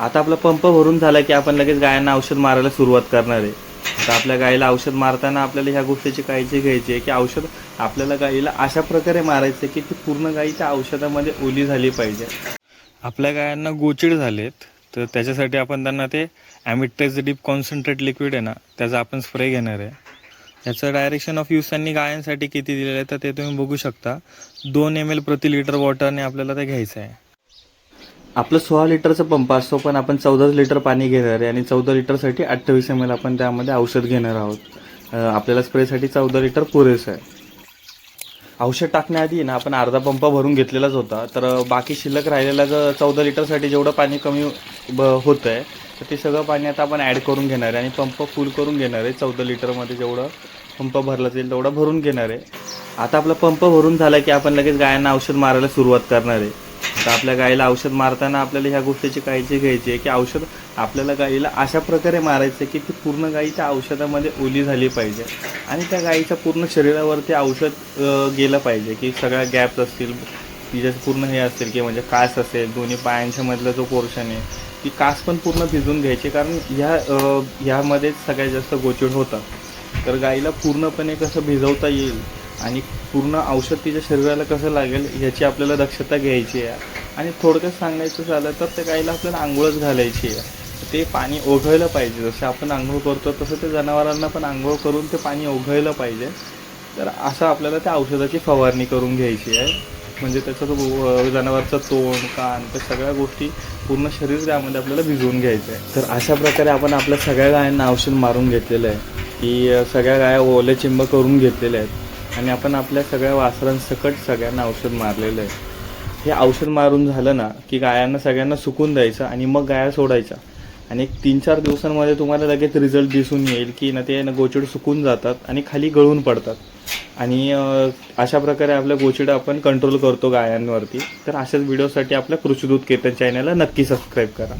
आता आपला पंप भरून झाला की आपण लगेच गायांना औषध मारायला सुरुवात करणार आहे. तर आपल्या गाईला औषध मारताना आपल्याला ह्या गोष्टीची काळजी घ्यायची आहे की औषध आपल्याला गाईला अशा प्रकारे मारायचं आहे की ती पूर्ण गायीच्या औषधामध्ये ओली झाली पाहिजे. आपल्या गायांना गोचिड झालेत तर त्याच्यासाठी आपण त्यांना ते ॲमिटेज डीप कॉन्सन्ट्रेट लिक्विड आहे ना त्याचा आपण स्प्रे घेणार आहे. याचं डायरेक्शन ऑफ यूज त्यांनी गायांसाठी किती दिलेलं आहे तर ते तुम्ही बघू शकता. दोन एम एल प्रति लिटर वॉटरने आपल्याला ते घ्यायचं आहे. आपलं सोळा लिटरचं पंप असतो पण आपण चौदा लिटर पाणी घेणार आहे आणि चौदा लिटरसाठी अठ्ठावीस एम एल आपण त्यामध्ये औषध घेणार आहोत. आपल्याला स्प्रेसाठी चौदा लिटर पुरेसं आहे. औषध टाकण्याआधी ना आपण अर्धा पंप भरून घेतलेलाच होता. तर बाकी शिल्लक राहिलेला जर चौदा लिटरसाठी जेवढं पाणी कमी ब होतं आहे तर ते सगळं पाणी आता आपण ॲड करून घेणार आहे आणि पंप फुल करून घेणार आहे. चौदा लिटरमध्ये जेवढं पंप भरला जाईल तेवढा भरून घेणार आहे. आता आपला पंप भरून झाला की आपण लगेच गायांना औषध मारायला सुरुवात करणार आहे. तर आपल्या गाईला औषध मारताना आपल्याला ह्या गोष्टीची काळजी घ्यायची आहे की औषध आपल्याला गाईला अशा प्रकारे मारायचं आहे की ती पूर्ण गायीच्या औषधामध्ये ओली झाली पाहिजे. आणि त्या गायीच्या पूर्ण शरीरावरती औषध गेलं पाहिजे की सगळ्या गॅप्स असतील तिच्या पूर्ण हे असतील की म्हणजे कास असेल दोन्ही पायांच्या मधला जो पोर्शन आहे ती कास पण पूर्ण भिजून घ्यायची. कारण ह्या ह्यामध्ये ह्यामध्येच सगळ्यात जास्त गोचिड होतात. तर गाईला पूर्णपणे कसं भिजवता येईल आणि पूर्ण औषध तिच्या शरीराला कसं लागेल ह्याची आपल्याला दक्षता घ्यायची आहे. आणि थोडक्यात सांगायचं झालं तर त्या गाईला आपल्याला आंघोळच घालायची आहे. ते पाणी ओघळलं पाहिजे. जसं आपण आंघोळ करतो तसं ते जनावरांना पण आंघोळ करून ते पाणी ओघळलं पाहिजे. तर असं आपल्याला त्या औषधाची फवारणी करून घ्यायची आहे. म्हणजे त्याचं तो अ, जनावरचं तोंड कान त्या सगळ्या गोष्टी पूर्ण शरीर त्यामध्ये आपल्याला भिजवून घ्यायचं आहे. तर अशा प्रकारे आपण आपल्या सगळ्या गायांना औषध मारून घेतलेलं आहे. की सगळ्या गाया ओले चिंब करून घेतलेल्या आहेत. आणि आपण आपल्या सगळ्या वासरांसकट सगळ्यांना औषध मारलेलं आहे. हे औषध मारून झालं ना की गायांना सगळ्यांना सुकून द्यायचं आणि मग गाया सोडायच्या. आणि एक तीन चार दिवसांमध्ये तुम्हाला लगेच रिझल्ट दिसून येईल की ना ते ना गोचिड सुकून जातात आणि खाली गळून पडतात. आणि अशा प्रकारे आपल्या गोचिड आपण कंट्रोल करतो गायांवरती. तर अशाच व्हिडिओसाठी आपल्या कृषीदूत केतन चॅनलला नक्की सबस्क्राईब करा.